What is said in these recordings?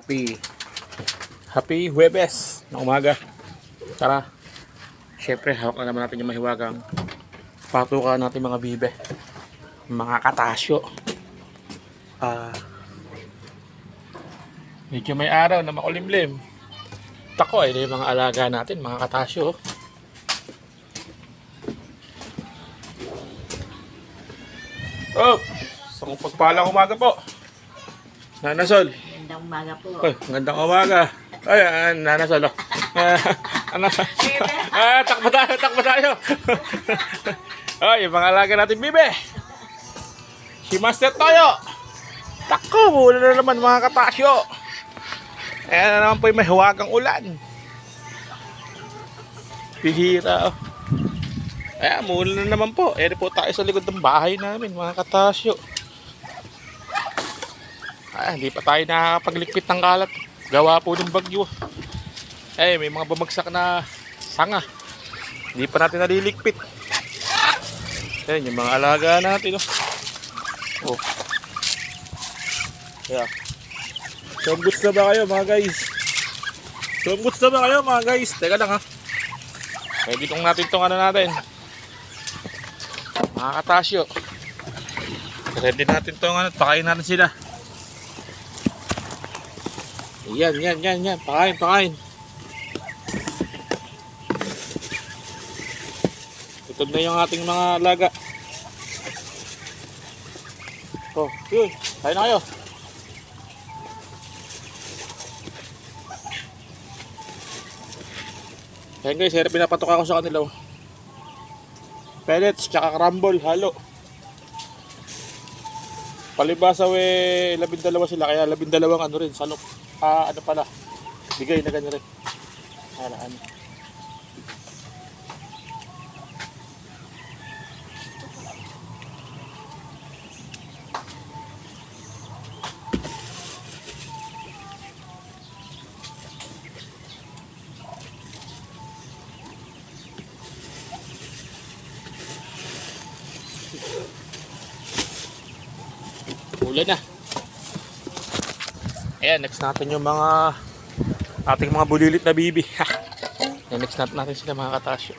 Happy Happy Huwebes na umaga. Tara. Siyempre, hawak na naman natin yung mahiwagang patukan natin mga bibe. Mga katasyo. Ah. medyo may araw na makulimlim. Tako ay yung mga alaga natin, mga katasyo. Oh, sa pagpalang umaga po. Nanasol. Magandang umaga po. Ay, magandang umaga. Ay, ah, nanasol. oh. Ah, ano? ah, takbo tayo, takbo tayo. Ay, yung mga alaga natin, bibe. Si Master Toyo. Tako, mula na naman mga katasyo. Ayan na naman po yung may huwagang ulan. Pihira. oh. Ayan, mula na naman po. Eri po tayo sa likod ng bahay namin, mga katasyo. Ah, hindi pa tayo nakakapaglikpit ng kalat. Gawa po ng bagyo. Eh, may mga bumagsak na sanga. Hindi pa natin nalilikpit. Ayan, yung mga alaga natin. Oh. oh. Yeah. Songguts na ba kayo mga guys? Songguts na ba kayo mga guys? Teka lang ha. Pwede kong natin itong ano natin. Mga katasyo. Ready natin itong ano. Pakain natin sila. Yan, yan, yan, yan. Pakain, pakain. Ito na yung ating mga laga. Oh, yun. Kain na kayo. Yan guys, hirap pinapatok ako sa kanila. oh. Pellets, tsaka crumble, halo. Palibasa we, labindalawa sila, kaya labindalawang ano rin, salok. Ah, ano pala, bigay na ganyan rin. Ano, ano. Ulan na. Ayan, next natin yung mga ating mga bulilit na bibi. Next natin natin sila mga katasyo.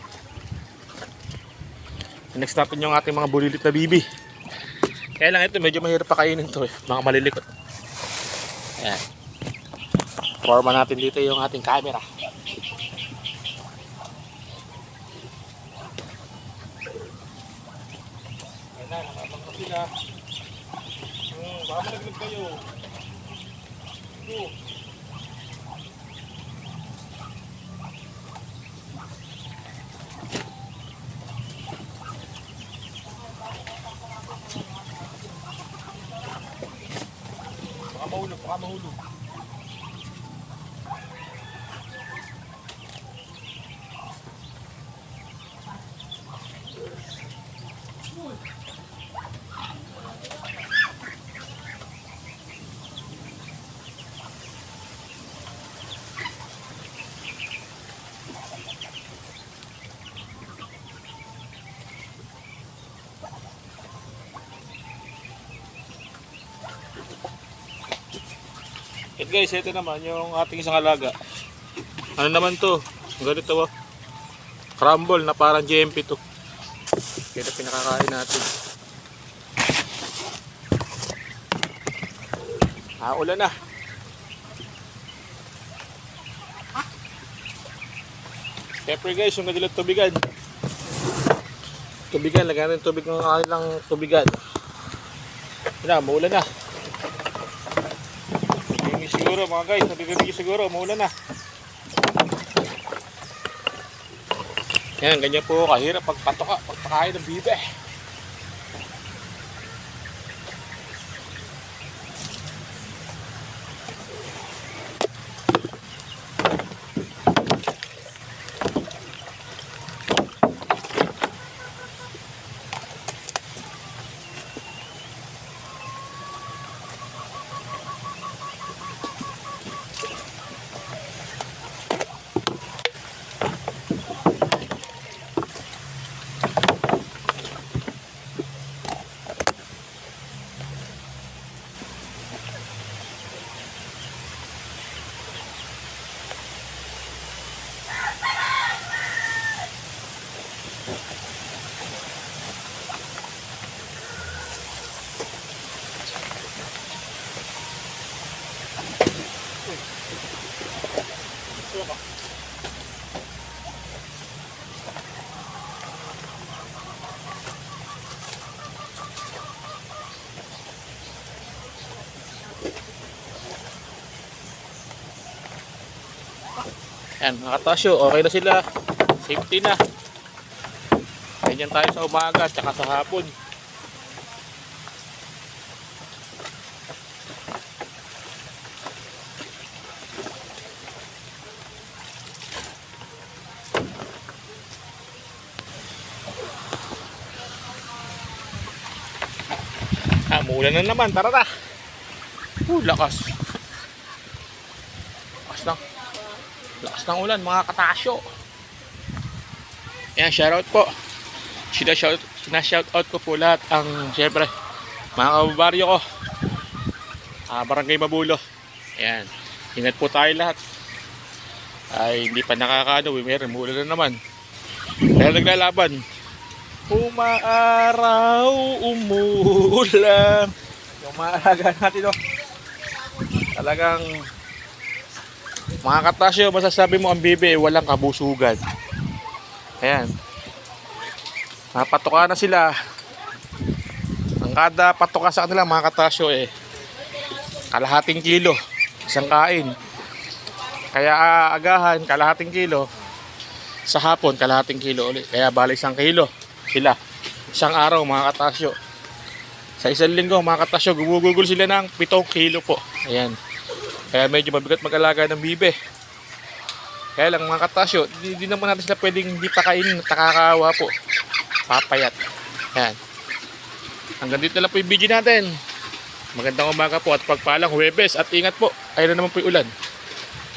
Next natin yung ating mga bulilit na bibi. Kaya lang ito, medyo mahirap pakainin to eh. Mga malilikot. Ayan. Forma natin dito yung ating camera. Ayan na, nakabang na sila. Hmm, baka malaglag kayo. Ito. At guys, ito naman yung ating isang alaga. Ano naman to? Ganito ba? Crumble na parang GMP to. Ito pinakakain natin. Ah, ulan na. Siyempre guys, yung kanilang tubigan. Tubigan, lagyan natin tubig ng kanilang tubigan. Yun na, maulan na. Siguro mga guys, nabibigay siguro, maulan na. Yan, ganyan po kahirap pagpatoka, pagpakain ng bibe. Yan, mga okay na sila. Safety na. Ganyan tayo sa umaga, tsaka sa hapon. Ah, muulan na naman. Tara na. Uh, lakas. Lakas ng, lakas ng ulan, mga katasyo. Yan, shoutout po. Sina shout, sina shoutout ko po lahat ang, syempre, mga kababaryo ko. Ah, barangay Mabulo. Yan. Ingat po tayo lahat. Ay, hindi pa nakakaano. Meron, mula na naman. Pero naglalaban. Umaaraw, umuulan. Yung mga alaga natin, oh. Talagang mga katasyo, masasabi mo ang bibi, walang kabusugan. Ayan. Napatoka na sila. Ang kada patoka sa kanila, mga katasyo, eh, kalahating kilo. Isang kain. Kaya ah, agahan, kalahating kilo. Sa hapon, kalahating kilo ulit. Kaya bali isang kilo sila. Isang araw, mga katasyo. Sa isang linggo, mga katasyo, gumugugol sila ng 7 kilo po. Ayan. Kaya medyo mabigat mag-alaga ng bibe. Kaya lang mga katasyo, di, di naman natin sila pwedeng hindi pakainin at nakakawa po. Papayat. Ayan. Hanggang dito na lang po yung video natin. Magandang umaga po at pagpalang Huwebes at ingat po. Ayun na naman po yung ulan.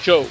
Show.